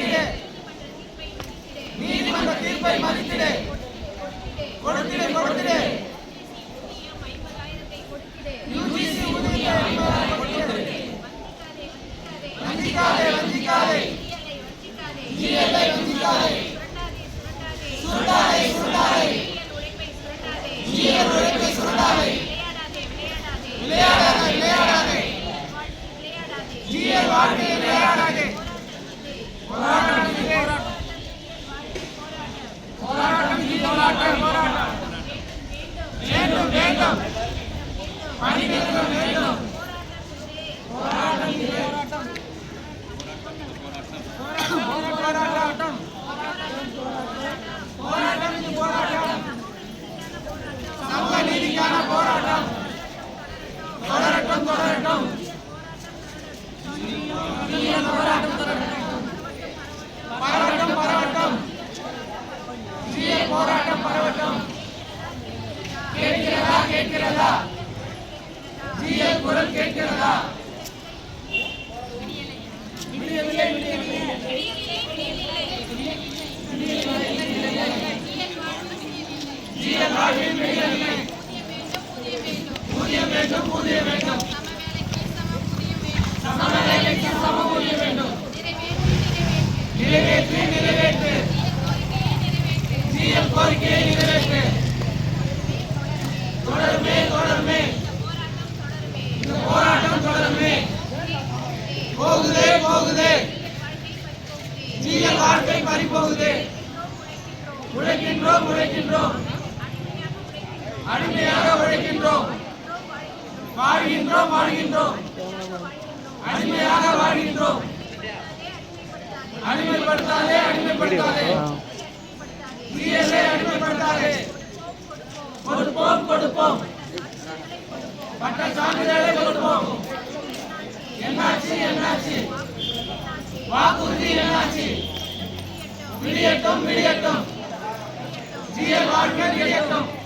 மதித்திடு. நீதிமன்ற தீர்ப்பை மதித்திடு. கொடுத்திடு கொடுத்திடு. யுஜிசி ஊதியம் ஐம்பதாயிரம் கொடுத்திடு வஞ்சிக்காதே வஞ்சிக்காதே. ஜிஎல்ஐ வஞ்சிக்காதே சுரண்டாதே சுரண்டாதே. ஜிஎல் உழைப்பை சுரண்டாதே. விளையாடாதே விளையாடாதே. ஜிஎல் வாழ்க்கையை விளையாடாதே போராட்டம் இது போராட்டம் இது போராட்டம் போராட்டம் வேண்டும் வேண்டும் பணி நிறுத்தம் வேண்டும் போராட்டம் இது போராட்டம் போராட்டம் போராட்டம் இது போராட்டம் சமூக நீதிக்கான போராட்டம். தொடரட்டும் தொடரட்டும் ஜிஎல் போராட்டம். வாழ்க்கை பறி உழைக்கின்றோம் உழைக்கின்றோம் அடிமையாக உழைக்கின்றோம் வாழ்கின்றோம் வாழ்கின்றோம். அடிமையாக வாழ்கின்றோம். அடிமைப்படுத்தாதே அடிமைப்படுத்தாதே. தீயலே அடிமைப்படுத்தாதே. கொடுப்போம் கொடுப்போம். பட்ட சான்றிதழை கொடுப்போம். என்னாச்சு என்னாச்சு? வாக்குறுதி என்னாச்சு? விடியட்டும் விடியட்டும். ஜிஎல் வாழ்க்கை விடியட்டும்.